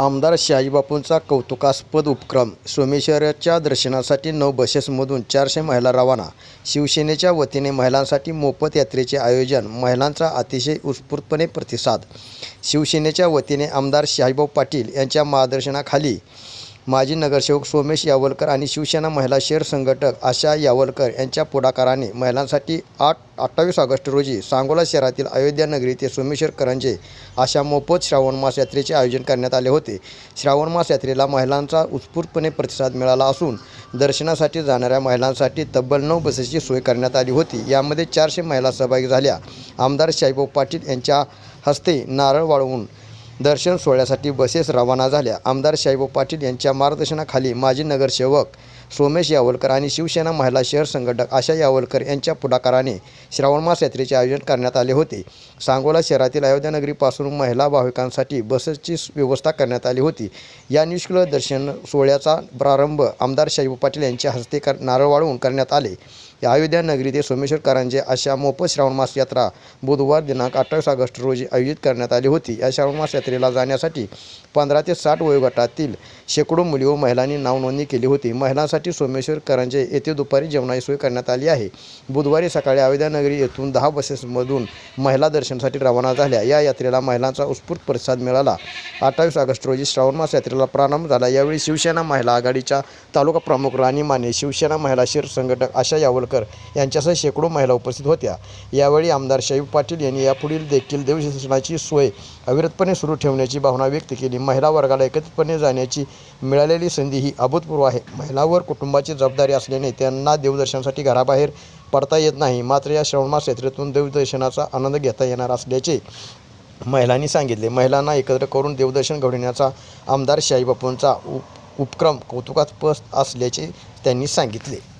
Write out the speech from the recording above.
आमदार शाहीबापूंचा कौतुकास्पद उपक्रम सोमेश्वराच्या दर्शनासाठी नऊ बसेसमधून चारशे महिला रवाना शिवसेनेच्या वतीने महिलांसाठी मोफत यात्रेचे आयोजन महिलांचा अतिशय उत्स्फूर्तपणे प्रतिसाद. शिवसेनेच्या वतीने आमदार शाहीबाऊ पाटील यांच्या मार्गदर्शनाखाली माजी नगरसेवक सोमेश यावलकर आणि शिवसेना महिला शेर संघटक आशा यावलकर यांच्या पुढाकाराने महिलांसाठी आठ अठ्ठावीस ऑगस्ट रोजी सांगोला शहरातील अयोध्या नगरी ते सोमेश्वर करंजे अशा मोफत श्रावण मास यात्रेचे आयोजन करण्यात आले होते. श्रावण मास यात्रेला महिलांचा उत्स्फूर्तपणे प्रतिसाद मिळाला असून दर्शनासाठी जाणाऱ्या महिलांसाठी तब्बल नऊ बसेसची सोय करण्यात आली होती. यामध्ये चारशे महिला सहभागी झाल्या. आमदार शाहीभाऊ पाटील यांच्या हस्ते नारळ वाळवून दर्शन सोहळ्यासाठी बसेस रवाना झाल्या. आमदार शाहीभाऊ पाटील यांच्या मार्गदर्शनाखाली माजी नगरसेवक सोमेश यावलकर आणि शिवसेना महिला शहर संघटक आशा यावलकर यांच्या पुढाकाराने श्रावणमास यात्रेचे आयोजन करण्यात आले होते. सांगोला शहरातील अयोध्या नगरीपासून महिला भाविकांसाठी बसेसची व्यवस्था करण्यात आली होती. या निष्कुल दर्शन सोहळ्याचा प्रारंभ आमदार शाहीभाऊ पाटील यांच्या हस्ते कर नारळ वाळवून करण्यात आले. या अयोध्या नगरी ते सोमेश्वरकरांचे अशा मोफत श्रावण मास यात्रा बुधवार दिनांक अठ्ठावीस ऑगस्ट रोजी आयोजित करण्यात आली होती. या श्रावण मास यात्रेला जाण्यासाठी पंधरा ते साठ वयोगटातील शेकडो मुली व महिलांनी नावनोंदणी केली होती. महिलांसाठी सोमेश्वर करंजे येथे दुपारी जेवणाची सोय करण्यात आली आहे. बुधवारी सकाळी अयोध्या येथून दहा बसेसमधून महिला दर्शनासाठी रवाना झाल्या. या यात्रेला महिलांचा उत्स्फूर्त प्रतिसाद मिळाला. अठ्ठावीस ऑगस्ट रोजी श्रावण मास यात्रेला प्रारंभ झाला. यावेळी शिवसेना महिला आघाडीच्या तालुका प्रमुख राणी माने शिवसेना महिला शिर संघटक आशा यावलकर यांच्यासह शेकडो महिला उपस्थित होत्या. यावेळी आमदार शाहीब पाटील यांनी यापुढील देखील देवदर्शनाची सोय अविरतपणे सुरू ठेवण्याची भावना व्यक्त केली. महिला वर्गाला एकत्रितपणे जाण्याची मिळालेली संधी ही अभूतपूर्व आहे. महिलावर कुटुंबाची जबाबदारी असल्याने त्यांना देवदर्शनासाठी घराबाहेर पडता येत नाही. मात्र या श्रवणमास यात्रेतून देवदर्शनाचा आनंद घेता येणार असल्याचे महिलांनी सांगितले. महिलांना एकत्र करून देवदर्शन घडविण्याचा आमदार शाहीबापूंचा उप उपक्रम कौतुकास्पद असल्याचे त्यांनी सांगितले.